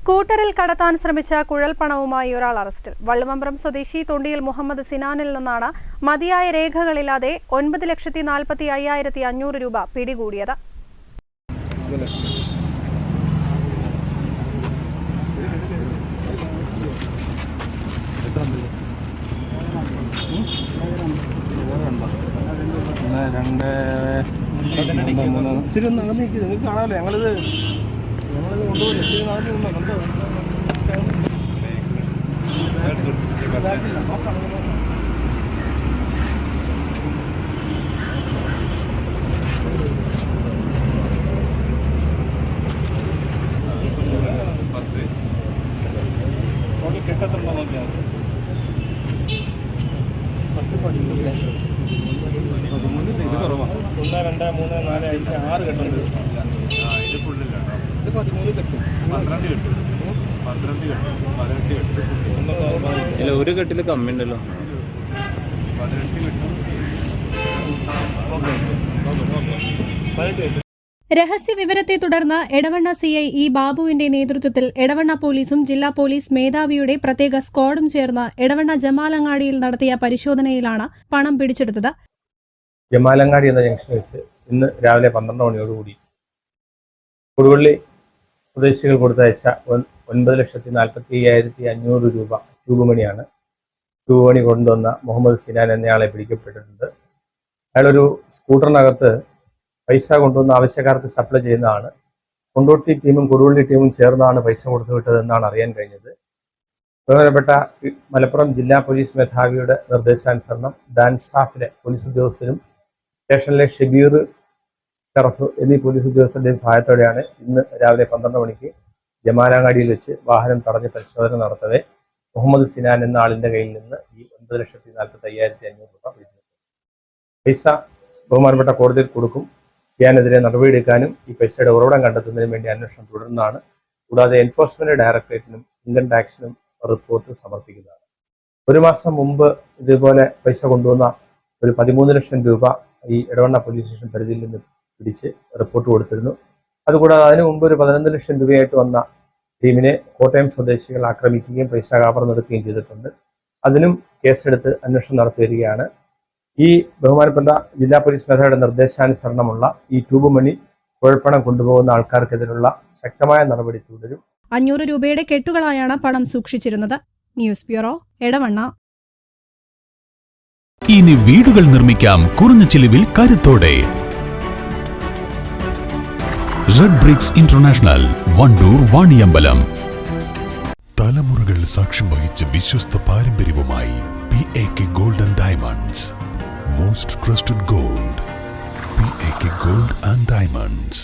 സ്കൂട്ടറിൽ കടത്താൻ ശ്രമിച്ച കുഴൽപ്പണവുമായി ഒരാൾ അറസ്റ്റിൽ. വള്ളുമമ്പ്രം സ്വദേശി തൊണ്ടിയിൽ മുഹമ്മദ് സിനാനിൽ നിന്നാണ് മതിയായ രേഖകളില്ലാതെ ഒൻപത് ലക്ഷത്തി നാൽപ്പത്തി അയ്യായിരത്തി അഞ്ഞൂറ് രൂപ പിടികൂടിയത്. രണ്ട് മൂന്ന് മൂന്ന്. ഇച്ചിരി ഒന്ന് നിങ്ങൾക്ക് കാണാമല്ലോ ഞങ്ങളിത് ഞങ്ങളിത് കൊണ്ടുപോയി. കിട്ടത്തുണ്ടോ നോക്കിയാൽ ഇത് കുറവാണ് ഒന്ന് രണ്ട് മൂന്ന് നാല് അഞ്ച് ആറ് കെട്ടുണ്ട് ഇത് പതിമൂന്ന് കെട്ടും. പന്ത്രണ്ട് കെട്ടും. പന്ത്രണ്ട് കെട്ടും. പതിനെട്ട് കെട്ടും ഇല്ല ഒരു കെട്ടിൽ കമ്മി ഉണ്ടല്ലോ പതിനെട്ട് കെട്ടും. പതിനെട്ട് കെട്ടും രഹസ്യ വിവരത്തെ തുടർന്ന് എടവണ്ണ സിഐ ഇ ബാബുവിന്റെ നേതൃത്വത്തിൽ എടവണ്ണ പോലീസും ജില്ലാ പോലീസ് മേധാവിയുടെ പ്രത്യേക സ്ക്വാഡും ചേർന്ന് എടവണ്ണ ജമാലങ്ങാടിയിൽ നടത്തിയ പരിശോധനയിലാണ് പണം പിടിച്ചെടുത്തത്. ജമാലങ്ങാടി എന്ന ജംഗ്ഷനിൽ വെച്ച് ഇന്ന് രാവിലെ പന്ത്രണ്ട് മണിയോടുകൂടി കൊടുവള്ളി സ്വദേശികൾ കൊടുത്തയച്ച ഒൻ- ഒൻപത് ലക്ഷത്തി നാൽപ്പത്തി അയ്യായിരത്തി അഞ്ഞൂറ് രൂപ രൂപമണിയാണ് മണിയാണ് ട്യൂബ് മണി കൊണ്ടുവന്ന മുഹമ്മദ് സിനാൻ എന്നയാളെ പിടിക്കപ്പെട്ടിട്ടുണ്ട്. അയാളൊരു സ്കൂട്ടറിനകത്ത് പൈസ കൊണ്ടുവന്ന ആവശ്യക്കാർക്ക് സപ്ലൈ ചെയ്യുന്നതാണ്. കൊണ്ടോട്ടി ടീമും കൊടുവള്ളി ടീമും ചേർന്നാണ് പൈസ കൊടുത്തു വിട്ടതെന്നാണ് അറിയാൻ കഴിഞ്ഞത്. ബഹുമാനപ്പെട്ട മലപ്പുറം ജില്ലാ പോലീസ് മേധാവിയുടെ നിർദ്ദേശാനുസരണം ഡാൻസ് സ്റ്റാഫിലെ പോലീസ് ഉദ്യോഗസ്ഥരും സ്റ്റേഷനിലെ ഷബീർ ഷറഫ് എന്നീ പോലീസ് ഉദ്യോഗസ്ഥരുടെയും സഹായത്തോടെയാണ് ഇന്ന് രാവിലെ പന്ത്രണ്ട് മണിക്ക് ജമാനാങ്ങാടിയിൽ വെച്ച് വാഹനം തടഞ്ഞ് പരിശോധന നടത്തവെ. മുഹമ്മദ് സിനാൻ എന്ന ആളിന്റെ കയ്യിൽ നിന്ന് ഈ ഒൻപത് ലക്ഷത്തി നാൽപ്പത്തി അയ്യായിരത്തി അഞ്ഞൂറ് രൂപ പിടിച്ചെടുത്തു പൈസ ബഹുമാനപ്പെട്ട കോടതിയിൽ കൊടുക്കും. ഇയാനെതിരെ നടപടിയെടുക്കാനും ഈ പൈസയുടെ ഉറവിടം കണ്ടെത്തുന്നതിനും വേണ്ടി അന്വേഷണം തുടരുന്നതാണ്. കൂടാതെ എൻഫോഴ്സ്മെന്റ് ഡയറക്ടറേറ്റിനും ഇൻകം ടാക്സിനും റിപ്പോർട്ട് സമർപ്പിക്കുന്നതാണ്. ഒരു മാസം മുമ്പ് ഇതുപോലെ പൈസ കൊണ്ടുവന്ന ഒരു പതിമൂന്ന് ലക്ഷം രൂപ ഈ ഇടവണ്ണ പോലീസ് സ്റ്റേഷൻ പരിധിയിൽ നിന്ന് പിടിച്ച് റിപ്പോർട്ട് കൊടുത്തിരുന്നു. അതുകൂടാതെ അതിനു മുമ്പ് ഒരു പതിനൊന്ന് ലക്ഷം രൂപയായിട്ട് വന്ന ടീമിനെ കോട്ടയം സ്വദേശികൾ ആക്രമിക്കുകയും പൈസ കാപ്പറം നടക്കുകയും ചെയ്തിട്ടുണ്ട്. അതിനും കേസെടുത്ത് അന്വേഷണം നടത്തി വരികയാണ് ഈ ബഹുമാനപ്പെട്ട ജില്ലാ പോലീസ് മേധാവിയുടെ നിർദ്ദേശാനുസരണമുള്ള ഈ ട്യൂബ് മണി കുഴൽപ്പണം കൊണ്ടുപോകുന്ന ആൾക്കാർക്കെതിരെയുള്ള ശക്തമായ നടപടി തുടരും. അഞ്ഞൂറ് രൂപയുടെ കെട്ടുകളായാണ് പണം സൂക്ഷിച്ചിരുന്നത്. News bureau Edavanna. ഇനി വീടുകൾ നിർമ്മിക്കാം. കുറഞ്ഞ ചിലവിൽ കരുത്തോടെ. Red bricks international Wandoor Vaniyambalam തലമുറകൾ സാക്ഷ്യം വഹിച്ച വിശ്വസ്ത പാരമ്പര്യവുമായി P A K golden diamonds most trusted gold P A K gold and diamonds